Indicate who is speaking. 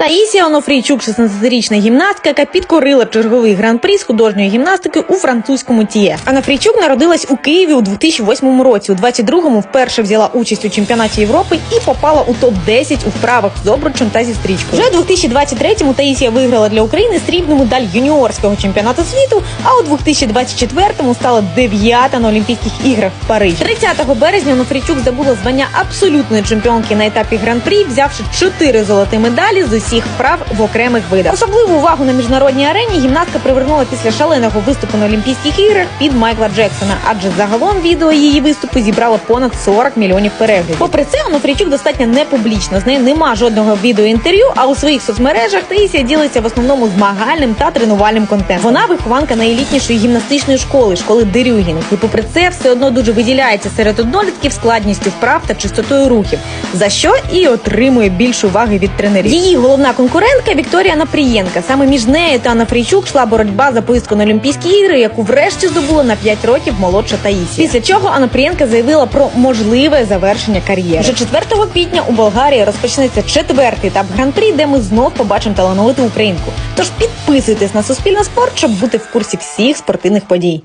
Speaker 1: Таїсія Онофрійчук, 16-річна гімнастка, яка підкорила черговий гран-прі з художньої гімнастики у французькому тіє. Онофрійчук народилась у Києві у 2008 році. У 22-му вперше взяла участь у чемпіонаті Європи і попала у топ-10 у вправах з обручем та зі стрічкою. Вже у 2023-му Таїсія виграла для України срібну медаль юніорського чемпіонату світу, а у 2024-му стала дев'ята на Олімпійських іграх в Парижі. 30 березня Онофрійчук здобула звання абсолютної чемпіонки на етапі гран-прі, взявши чотири золоті медалі з усіх вправ в окремих видах. Особливу увагу на міжнародній арені гімнастка привернула після шаленого виступу на Олімпійських іграх під Майкла Джексона, адже загалом відео її виступу зібрало понад 40 мільйонів переглядів. Попри це, Онофрійчук достатньо не публічна. З нею нема жодного відеоінтерв'ю, а у своїх соцмережах Таїсія ділиться в основному змагальним та тренувальним контентом. Вона вихованка найелітнішої гімнастичної школи, школи Дерюгіних. І попри це все одно дуже виділяється серед однолітків складністю вправ та чистотою рухів, за що і отримує більше уваги від тренерів. Її головна конкурентка Вікторія Напрієнка. Саме між нею та Нафрійчук йшла боротьба за поїздку на Олімпійські ігри, яку врешті здобула на 5 років молодша Таїсія. Після чого Анапрієнка заявила про можливе завершення кар'єри. Вже 4 квітня у Болгарії розпочнеться четвертий етап гран-прі, де ми знов побачимо талановиту українку. Тож підписуйтесь на Суспільне спорт, щоб бути в курсі всіх спортивних подій.